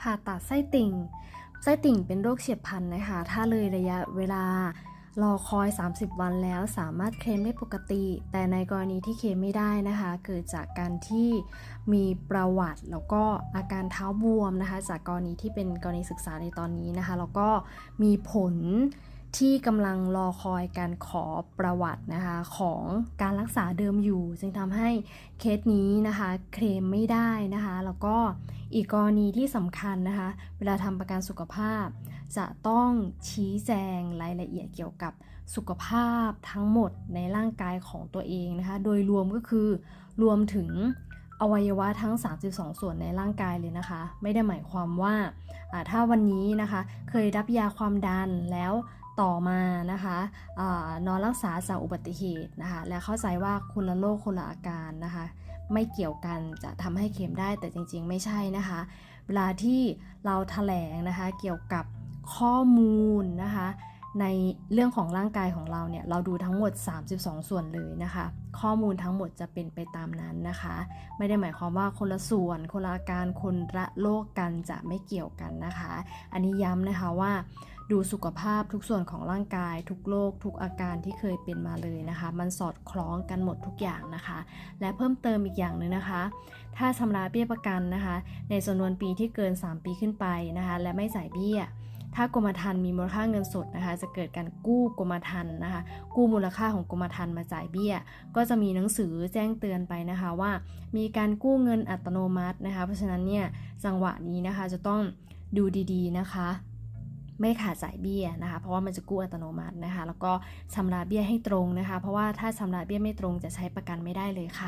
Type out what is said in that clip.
ผ่าตัดไส้ติ่ง ไส้ติ่งเป็นโรคเฉียบพลันนะคะ ถ้าเลยระยะเวลารอคอย 30 วันแล้วสามารถเคลมได้ปกติ แต่ในกรณีที่เคลมไม่ได้นะคะ เกิดจากการที่มีประวัติแล้วก็อาการเท้าบวมนะคะ จากกรณีที่เป็นกรณีศึกษาในตอนนี้นะคะ แล้วก็มีผลที่กำลังรอคอยการขอประวัตินะคะของการรักษาเดิมอยู่ จึงทำให้เคสนี้นะคะเคลมไม่ได้นะคะ แล้วก็ อีกกรณีที่สำคัญนะคะ เวลาทำประกันสุขภาพ จะต้องชี้แจงรายละเอียดเกี่ยวกับสุขภาพทั้งหมดในร่างกายของตัวเองนะคะ โดยรวมก็คือรวมถึงอวัยวะทั้ง 32 ส่วนในร่างกายเลยนะคะ ไม่ได้หมายความว่า ถ้าวันนี้นะคะ เคยรับยาความดันแล้วต่อมานะคะอนอนรักษาจากอุบัติเหตุนะคะ และเข้าใจว่าคนละโรคคนละอาการนะคะ ไม่เกี่ยวกันจะทำให้เค็มได้แต่จริงๆ ไม่ใช่นะคะ เวลาที่เราแถลงนะคะเกี่ยวกับข้อมูลนะคะ ในเรื่องของร่างกายของเราเนี่ยเราดูทั้งหมด 32 ส่วนเลยนะคะ ข้อมูลทั้งหมดจะเป็นไปตามนั้นนะคะ ไม่ได้หมายความว่าคนละส่วน คนละอาการคนละโรคกันจะไม่เกี่ยวกันนะคะ อันนี้ย้ำนะคะว่า ดูสุขภาพทุกส่วนของร่างกาย ทุกโรคทุกอาการที่เคยเป็นมาเลยนะคะ มันสอดคล้องกันหมดทุกอย่างนะคะ และเพิ่มเติมอีกอย่างหนึ่งนะคะ ถ้าชำระเบี้ยประกันนะคะ ในจำนวนปีที่เกิน 3 ปีขึ้นไปนะคะ และไม่จ่ายเบี้ย ถ้ากรมธรรม์มีมูลค่าเงินสดนะคะ จะเกิดการกู้กรมธรรม์นะคะ กู้มูลค่าของกรมธรรม์มาจ่ายเบี้ย ก็จะมีหนังสือแจ้งเตือนไปนะคะว่า มีการกู้เงินอัตโนมัตินะคะ เพราะฉะนั้นเนี่ยจังหวะนี้นะคะจะต้องดูดีๆนะคะ ไม่ขาดจ่ายเบี้ยนะคะ เพราะว่ามันจะกู้อัตโนมัตินะคะ แล้วก็ชำระเบี้ยให้ตรงนะคะ เพราะว่าถ้าชำระเบี้ยไม่ตรงจะใช้ประกันไม่ได้เลยค่ะ